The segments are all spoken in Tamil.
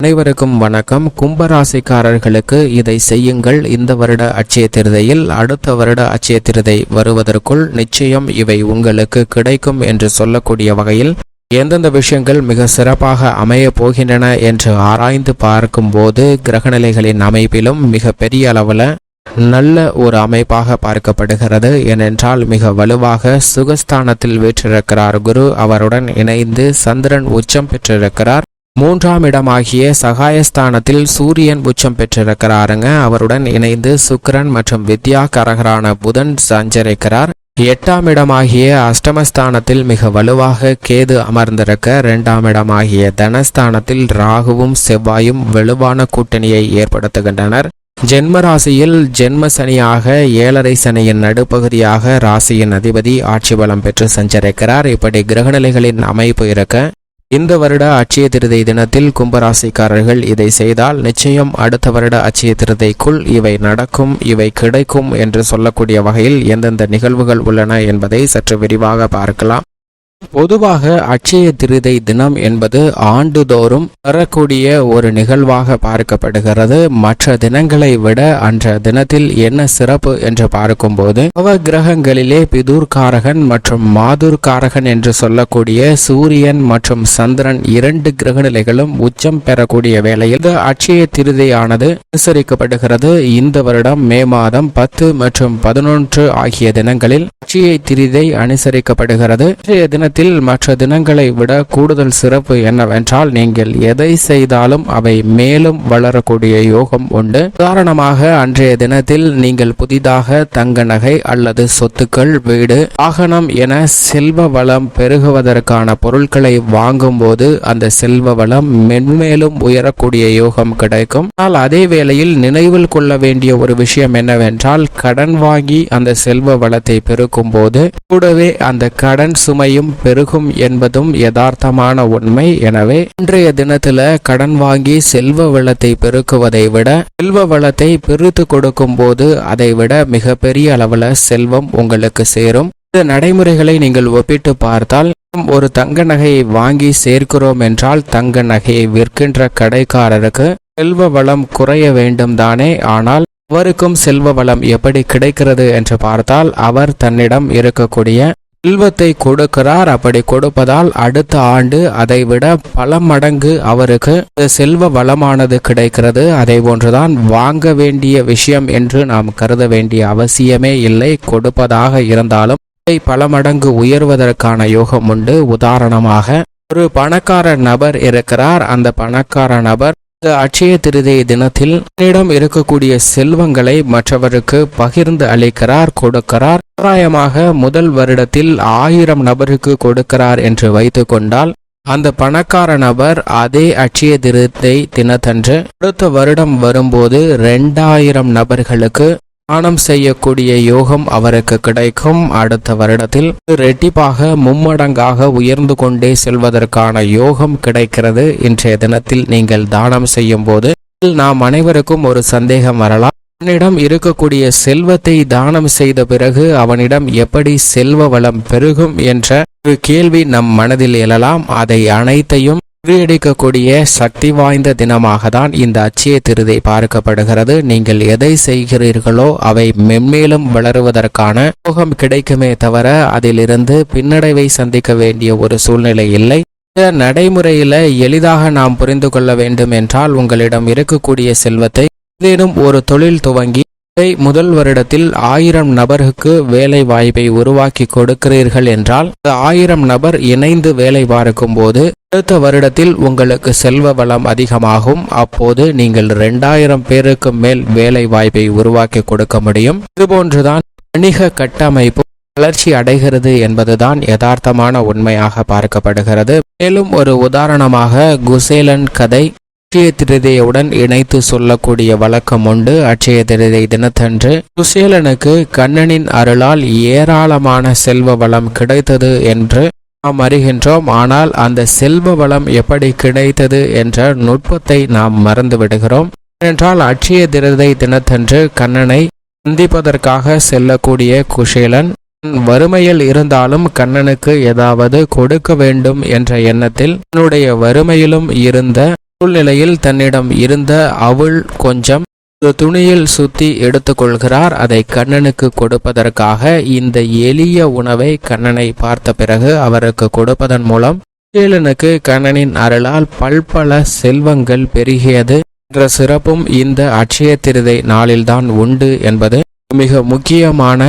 அனைவருக்கும் வணக்கம். கும்பராசிக்காரர்களுக்கு இதை செய்யுங்கள். இந்த வருட அச்சய திருதையில் அடுத்த வருட அச்சய திருதை வருவதற்குள் நிச்சயம் இவை உங்களுக்கு கிடைக்கும் என்று சொல்லக்கூடிய வகையில் எந்தெந்த விஷயங்கள் மிக சிறப்பாக அமைய போகின்றன என்று ஆராய்ந்து பார்க்கும்போது கிரகநிலைகளின் அமைப்பிலும் மிக பெரிய அளவில் நல்ல ஒரு அமைப்பாக பார்க்கப்படுகிறது. ஏனென்றால் மிக வலுவாக சுகஸ்தானத்தில் வீற்றிருக்கிறார் குரு. அவருடன் இணைந்து சந்திரன் உச்சம் பெற்றிருக்கிறார். மூன்றாம் இடமாகிய சகாயஸ்தானத்தில் சூரியன் உச்சம் பெற்றிருக்கிறாருங்க. அவருடன் இணைந்து சுக்கரன் மற்றும் வித்யா கரகரான புதன் சஞ்சரிக்கிறார். எட்டாம் இடமாகிய அஷ்டமஸ்தானத்தில் மிக வலுவாக கேது அமர்ந்திருக்க இரண்டாம் இடமாகிய தனஸ்தானத்தில் ராகுவும் செவ்வாயும் வலுவான கூட்டணியை ஏற்படுத்துகின்றனர். ஜென்ம ராசியில் ஜென்ம சனியாக ஏழரை சனியின் நடுப்பகுதியாக ராசியின் அதிபதி ஆட்சி பலம் பெற்று சஞ்சரிக்கிறார். இப்படி கிரகநிலைகளின் அமைப்பு இருக்க இந்த வருட அட்சய திருதை தினத்தில் கும்பராசிக்காரர்கள் இதை செய்தால் நிச்சயம் அடுத்த வருட அட்சய திருதைக்குள் இவை நடக்கும் இவை கிடைக்கும் என்று சொல்லக்கூடிய வகையில் எந்தெந்த நிகழ்வுகள் உள்ளன என்பதை சற்று விரிவாக பார்க்கலாம். பொதுவாக அட்சய திருதை தினம் என்பது ஆண்டுதோறும் வரக்கூடிய ஒரு நிகழ்வாக பார்க்கப்படுகிறது. மற்ற தினங்களை விட அன்ற தினத்தில் என்ன சிறப்பு என்று பார்க்கும்போது நவ கிரகங்களிலே பிதூர்காரகன் மற்றும் மாதுர்காரகன் என்று சொல்லக்கூடிய சூரியன் மற்றும் சந்திரன் இரண்டு கிரகநிலைகளும் உச்சம் பெறக்கூடிய வேளையில் இந்த அட்சய திருதையானது அனுசரிக்கப்படுகிறது. இந்த வருடம் மே மாதம் பத்து மற்றும் பதினொன்று ஆகிய தினங்களில் அட்சய திருதை அனுசரிக்கப்படுகிறது. இன்றைய தினத்தில் மற்ற தினங்களை விட கூடுதல் சிறப்பு என்னவென்றால் நீங்கள் எதை செய்தாலும் அவை மேலும் வளரக்கூடிய யோகம் உண்டு. உதாரணமாக அன்றைய தினத்தில் நீங்கள் புதிதாக தங்க நகை அல்லது சொத்துக்கள் வீடு வாகனம் என செல்வ வளம் பெருகுவதற்கான பொருட்களை வாங்கும்போது அந்த செல்வ வளம் மென்மேலும் உயரக்கூடிய யோகம் கிடைக்கும். ஆனால் அதே வேளையில் நினைவில் கொள்ள வேண்டிய ஒரு விஷயம் என்னவென்றால் கடன் வாங்கி அந்த செல்வ வளத்தை பெருக்கும் போது கூடவே அந்த கடன் சுமையும் பெருகும் என்பதும் யதார்த்தமான உண்மை. எனவே இன்றைய தினத்துல கடன் வாங்கி செல்வ வளத்தை பெருக்குவதை விட செல்வ வளத்தை பெருத்து கொடுக்கும் போது அதை விட மிகப்பெரிய அளவுல செல்வம் உங்களுக்கு சேரும். இந்த நடைமுறைகளை நீங்கள் ஒப்பிட்டு பார்த்தால் ஒரு தங்க நகையை வாங்கி சேர்க்கிறோம் என்றால் தங்க நகையை விற்கின்ற கடைக்காரருக்கு செல்வ வளம் குறைய வேண்டும் தானே. ஆனால் அவருக்கும் செல்வ வளம் எப்படி கிடைக்கிறது என்று பார்த்தால் அவர் தன்னிடம் இருக்கக்கூடிய செல்வத்தை கொடுக்கிறார். அப்படி கொடுப்பதால் அடுத்த ஆண்டு அதை விட பல மடங்கு அவருக்கு செல்வ வளமானது கிடைக்கிறது. அதை போன்றுதான் வாங்க வேண்டிய விஷயம் என்று நாம் கருத வேண்டிய அவசியமே இல்லை. கொடுப்பதாக இருந்தாலும் பல மடங்கு உயர்வதற்கான யோகம் உண்டு. உதாரணமாக ஒரு பணக்கார நபர் இருக்கிறார். அந்த பணக்கார நபர் இந்த அட்சய திருதை தினத்தில் தன்னிடம் இருக்கக்கூடிய செல்வங்களை மற்றவருக்கு பகிர்ந்து அளிக்கிறார் கொடுக்கிறார். தோராயமாக முதல் வருடத்தில் ஆயிரம் நபருக்கு கொடுக்கிறார் என்று வைத்து கொண்டால் அந்த பணக்கார நபர் அதே அட்சய திருத்தை தினத்தன்று அடுத்த வருடம் வரும்போது ரெண்டாயிரம் நபர்களுக்கு தானம் செய்யக்கூடிய யோகம் அவருக்கு கிடைக்கும். அடுத்த வருடத்தில் ரெட்டிப்பாக மும்மடங்காக உயர்ந்து கொண்டே செல்வதற்கான யோகம் கிடைக்கிறது. இன்றைய தினத்தில் நீங்கள் தானம் செய்யும் போது நாம் அனைவருக்கும் ஒரு சந்தேகம் வரலாம். அவனிடம் இருக்கக்கூடிய செல்வத்தை தானம் செய்த பிறகு அவனிடம் எப்படி செல்வ வளம் பெருகும் என்ற ஒரு கேள்வி நம் மனதில் எழலாம். அதை அனைத்தையும் முறியடிக்கக்கூடிய சக்தி வாய்ந்த தினமாக தான் இந்த அச்சய திருதை பார்க்கப்படுகிறது. நீங்கள் எதை செய்கிறீர்களோ அவை மென்மேலும் வளருவதற்கான சோகம் கிடைக்குமே தவிர அதிலிருந்து பின்னடைவை சந்திக்க வேண்டிய ஒரு சூழ்நிலை இல்லை. இந்த நடைமுறையில எளிதாக நாம் புரிந்து கொள்ள வேண்டும் என்றால் உங்களிடம் இருக்கக்கூடிய செல்வத்தை ஏதேனும் ஒரு தொழில் துவங்கி முதல் வருடத்தில் ஆயிரம் நபருக்கு வேலை வாய்ப்பை உருவாக்கி கொடுக்கிறீர்கள் என்றால் ஆயிரம் நபர் இணைந்து வேலை பார்க்கும் போது அடுத்த வருடத்தில் உங்களுக்கு செல்வ வளம் அதிகமாகும். அப்போது நீங்கள் ரெண்டாயிரம் பேருக்கு மேல் வேலை வாய்ப்பை உருவாக்கி கொடுக்க முடியும். இதுபோன்றுதான் வணிக கட்டமைப்பு வளர்ச்சி அடைகிறது என்பதுதான் யதார்த்தமான உண்மையாக பார்க்கப்படுகிறது. மேலும் ஒரு உதாரணமாக குசேலன் கதை அட்சய திருதையுடன் இணைத்து சொல்லக்கூடிய வழக்கம் உண்டு. அட்சய திருதை தினத்தன்று குசேலனுக்கு கண்ணனின் அருளால் ஏராளமான செல்வ வளம் கிடைத்தது என்று நாம் அறிகின்றோம். ஆனால் அந்த செல்வ வளம் எப்படி கிடைத்தது என்ற நுட்பத்தை நாம் மறந்து விடுகிறோம். ஏனென்றால் அட்சய திருதை தினத்தன்று கண்ணனை சந்திப்பதற்காக செல்லக்கூடிய குஷேலன் வறுமையில் இருந்தாலும் கண்ணனுக்கு ஏதாவது கொடுக்க வேண்டும் என்ற எண்ணத்தில் தன்னுடைய வறுமையிலும் இருந்த சூழ்நிலையில் தன்னிடம் இருந்த அவள் கொஞ்சம் ஒரு துணியில் சுத்தி எடுத்துக்கொள்கிறார். அதை கண்ணனுக்கு கொடுப்பதற்காக இந்த எளிய உணவை கண்ணனை பார்த்த பிறகு அவருக்கு கொடுப்பதன் மூலம் குச்சேலனுக்கு கண்ணனின் அருளால் பல்பல செல்வங்கள் பெருகியது என்ற சிறப்பும் இந்த அட்சய திருதை நாளில்தான் உண்டு என்பது மிக முக்கியமான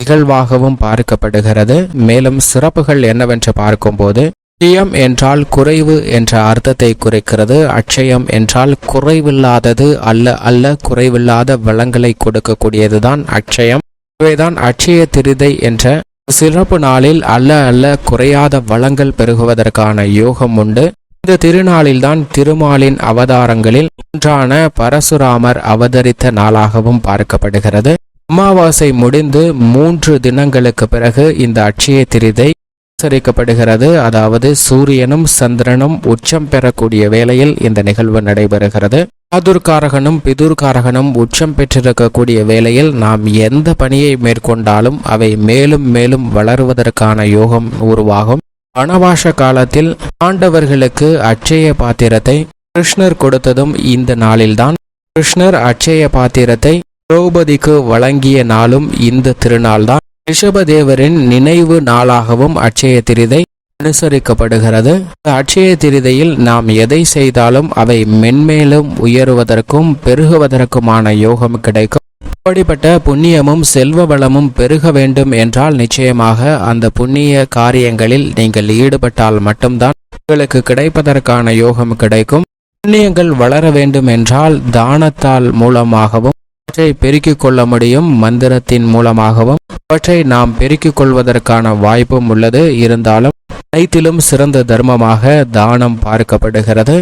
நிகழ்வாகவும் பார்க்கப்படுகிறது. மேலும் சிறப்புகள் என்னவென்று பார்க்கும்போது அட்சயம் என்றால் குறைவு என்ற அர்த்தத்தை குறிக்கிறது. அட்சயம் என்றால் குறைவில்லாதது அல்ல அல்ல குறைவில்லாத வளங்களை கொடுக்கக்கூடியதுதான் அட்சயம் இவைதான் அட்சய திருதை என்ற சிறப்பு நாளில் அல்ல அல்ல குறையாத வளங்கள் பெருகுவதற்கான யோகம் உண்டு. இந்த திருநாளில்தான் திருமாலின் அவதாரங்களில் ஒன்றான பரசுராமர் அவதரித்த நாளாகவும் பார்க்கப்படுகிறது. அமாவாசை முடிந்து மூன்று தினங்களுக்கு பிறகு இந்த அட்சய திரிதை உச்சரிக்கப்படுகிறது அதாவது சூரியனும் சந்திரனும் உச்சம் பெறக்கூடிய வேளையில் இந்த நிகழ்வு நடைபெறுகிறது. ஆதுர்காரகனும் பிதுர்காரகனும் உச்சம் பெற்றிருக்கக்கூடிய வேளையில் நாம் எந்த பணியை மேற்கொண்டாலும் அவை மேலும் மேலும் வளருவதற்கான யோகம் உருவாகும். வனவாச காலத்தில் ஆண்டவர்களுக்கு அட்சய பாத்திரத்தை கிருஷ்ணர் கொடுத்ததும் இந்த நாளில்தான். கிருஷ்ணர் அட்சய பாத்திரத்தை திரௌபதிக்கு வழங்கிய நாளும் இந்த திருநாள்தான். ரிஷபதேவரின் நினைவு நாளாகவும் அட்சய திரிதை அனுசரிக்கப்படுகிறது. அட்சய திரிதையில் நாம் எதை செய்தாலும் அவை மென்மேலும் உயருவதற்கும் பெருகுவதற்குமான யோகம் கிடைக்கும். அப்படிப்பட்ட புண்ணியமும் செல்வ வளமும் பெருக வேண்டும் என்றால் நிச்சயமாக அந்த புண்ணிய காரியங்களில் நீங்கள் ஈடுபட்டால் மட்டும்தான் உங்களுக்கு கிடைப்பதற்கான யோகம் கிடைக்கும். புண்ணியங்கள் வளர வேண்டும் என்றால் தானத்தால் மூலமாகவும் அவற்றை பெருக்கிக் கொள்ள முடியும் மந்திரத்தின் மூலமாகவும். அவற்றை நாம் பெருக்கிக் கொள்வதற்கான வாய்ப்பும் உள்ளது. இருந்தாலும் அனைத்திலும் சிறந்த தர்மமாக தானம் பார்க்கப்படுகிறது.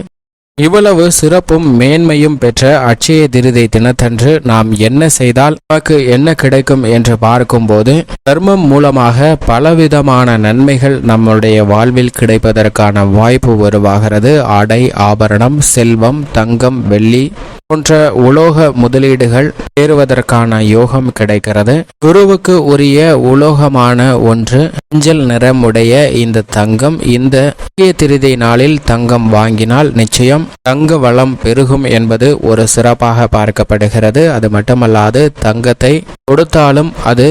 இவ்வளவு சிறப்பும் மேன்மையும் பெற்ற அட்சய திருதை தினத்தன்று நாம் என்ன செய்தால் நமக்கு என்ன கிடைக்கும் என்று பார்க்கும்போது தர்மம் மூலமாக பலவிதமான நன்மைகள் நம்முடைய வாழ்வில் கிடைப்பதற்கான வாய்ப்பு உருவாகிறது. ஆடை ஆபரணம் செல்வம் தங்கம் வெள்ளி போன்ற உலோக முதலீடுகள் சேருவதற்கான யோகம் கிடைக்கிறது. குருவுக்கு உரிய உலோகமான ஒன்று மஞ்சள் நிறமுடைய இந்த தங்கம். இந்த திருதை நாளில் தங்கம் வாங்கினால் நிச்சயம் தங்க வளம் பெருகும் என்பது ஒரு சிறப்பாக பார்க்கப்படுகிறது. அது மட்டுமல்லாது தங்கத்தை கொடுத்தாலும் அது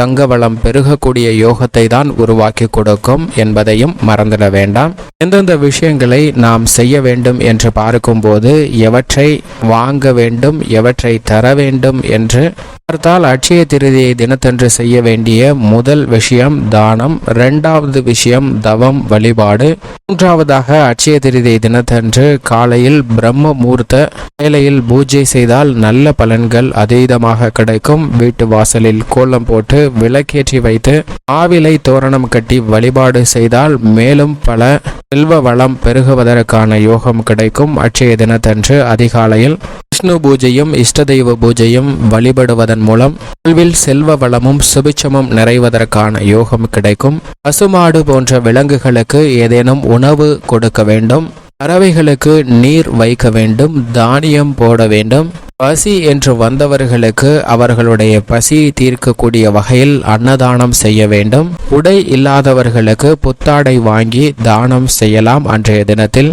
தங்க வளம் பெருகக்கூடிய யோகத்தை தான் உருவாக்கி கொடுக்கும் என்பதையும் மறந்துட வேண்டாம். எந்தெந்த விஷயங்களை நாம் செய்ய வேண்டும் என்று பார்க்கும்போது எவற்றை வாங்க வேண்டும் எவற்றை தர வேண்டும் என்று பார்த்தால் அட்சய திருதியை தினத்தன்று செய்ய வேண்டிய முதல் விஷயம் தானம் இரண்டாவது விஷயம் தவம் வழிபாடு மூன்றாவதாக அட்சய திருதியை தினத்தன்று காலையில் பிரம்ம மூர்த்த வேளையில் பூஜை செய்தால் நல்ல பலன்கள் அதீதமாக கிடைக்கும். வீட்டு வாசலில் கோலம் போட்டு விளக்கேற்றி வைத்து ஆவிலை தோரணம் கட்டி வழிபாடு செய்தால் மேலும் பல செல்வ வளம் பெருகுவதற்கான யோகம் கிடைக்கும். அட்சய தினத்தன்று அதிகாலையில் விஷ்ணு பூஜையும் இஷ்ட தெய்வ பூஜையும் வழிபடுவதன் மூலம் வாழ்வில் செல்வ வளமும் சுபிச்சமும் நிறைவதற்கான யோகம் கிடைக்கும். பசுமாடு போன்ற விலங்குகளுக்கு ஏதேனும் உணவு கொடுக்க வேண்டும். பறவைகளுக்கு நீர் வைக்க வேண்டும் தானியம் போட வேண்டும். பசி என்று வந்தவர்களுக்கு அவர்களுடைய பசியை தீர்க்கக்கூடிய வகையில் அன்னதானம் செய்ய வேண்டும். உடை இல்லாதவர்களுக்கு புத்தாடை வாங்கி தானம் செய்யலாம் அன்றைய தினத்தில்.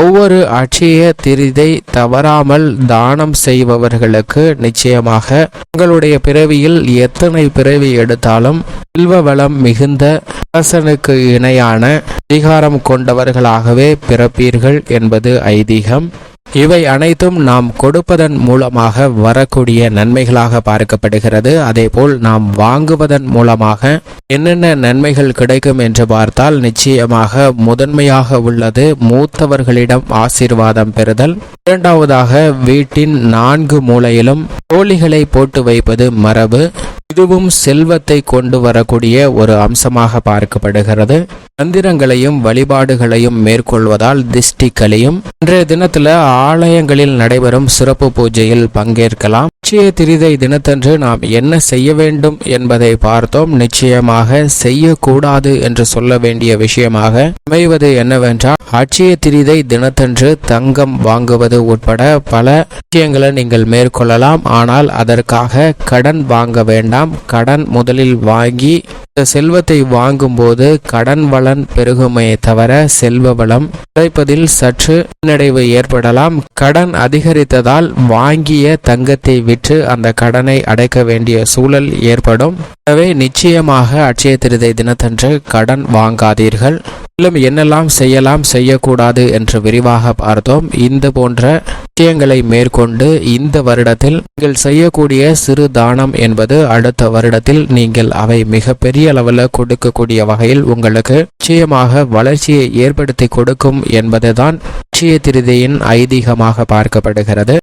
ஒவ்வொரு அட்சய திரிதை தவறாமல் தானம் செய்பவர்களுக்கு நிச்சயமாக உங்களுடைய பிறவியில் எத்தனை பிறவி எடுத்தாலும் செல்வ வளம் மிகுந்த அரசனுக்கு இணையான அதிகாரம் கொண்டவர்களாகவே பிறப்பீர்கள் என்பது ஐதீகம். இவை அனைத்தும் நாம் கொடுப்பதன் மூலமாக வரக்கூடிய நன்மைகளாக பார்க்கப்படுகிறது. அதேபோல் நாம் வாங்குவதன் மூலமாக என்னென்ன நன்மைகள் கிடைக்கும் என்று பார்த்தால் நிச்சயமாக முதன்மையாக உள்ளது மூத்தவர்களிடம் ஆசீர்வாதம் பெறுதல். இரண்டாவதாக வீட்டின் நான்கு மூலையிலும் கோழிகளை போட்டு வைப்பது மரபு. இதுவும் செல்வத்தை கொண்டு வரக்கூடிய ஒரு அம்சமாக பார்க்கப்படுகிறது. மந்திரங்களையும் வழிபாடுகளையும் மேற்கொள்வதால் திஷ்டிகளையும் இன்றைய தினத்துல ஆலயங்களில் நடைபெறும் சிறப்பு பூஜையில் பங்கேற்கலாம். நிச்சய திரிதை தினத்தன்று நாம் என்ன செய்ய வேண்டும் என்பதை பார்த்தோம். நிச்சயமாக செய்யக்கூடாது என்று சொல்ல வேண்டிய விஷயமாக அமைவது என்னவென்றால் அட்சய திரிதை தினத்தன்று தங்கம் வாங்குவது உட்பட பல விஷயங்களை நீங்கள் மேற்கொள்ளலாம். ஆனால் அதற்காக கடன் வாங்க வேண்டாம். கடன் முதலில் வாங்கி இந்த செல்வத்தை வாங்கும்போது கடன் வளன் பெருகுமே தவிர செல்வ வளம் கிடைப்பதில் சற்று பின்னடைவு ஏற்படலாம். கடன் அதிகரித்ததால் வாங்கிய தங்கத்தை விற்று அந்த கடனை அடைக்க வேண்டிய சூழல் ஏற்படும். எனவே நிச்சயமாக அட்சய திருதை தினத்தன்று கடன் வாங்காதீர்கள். மேலும் என்னெல்லாம் செய்யலாம் செய்யக்கூடாது என்று விரிவாக பார்த்தோம். இந்த போன்ற விஷயங்களை மேற்கொண்டு இந்த வருடத்தில் நீங்கள் செய்யக்கூடிய சிறு தானம் என்பது அடுத்த வருடத்தில் நீங்கள் அவை மிக பெரிய அளவில் கொடுக்கக்கூடிய வகையில் உங்களுக்கு நிச்சயமாக வளர்ச்சியை ஏற்படுத்தி கொடுக்கும் என்பதுதான் நிச்சய திருதியின் ஐதீகமாக பார்க்கப்படுகிறது.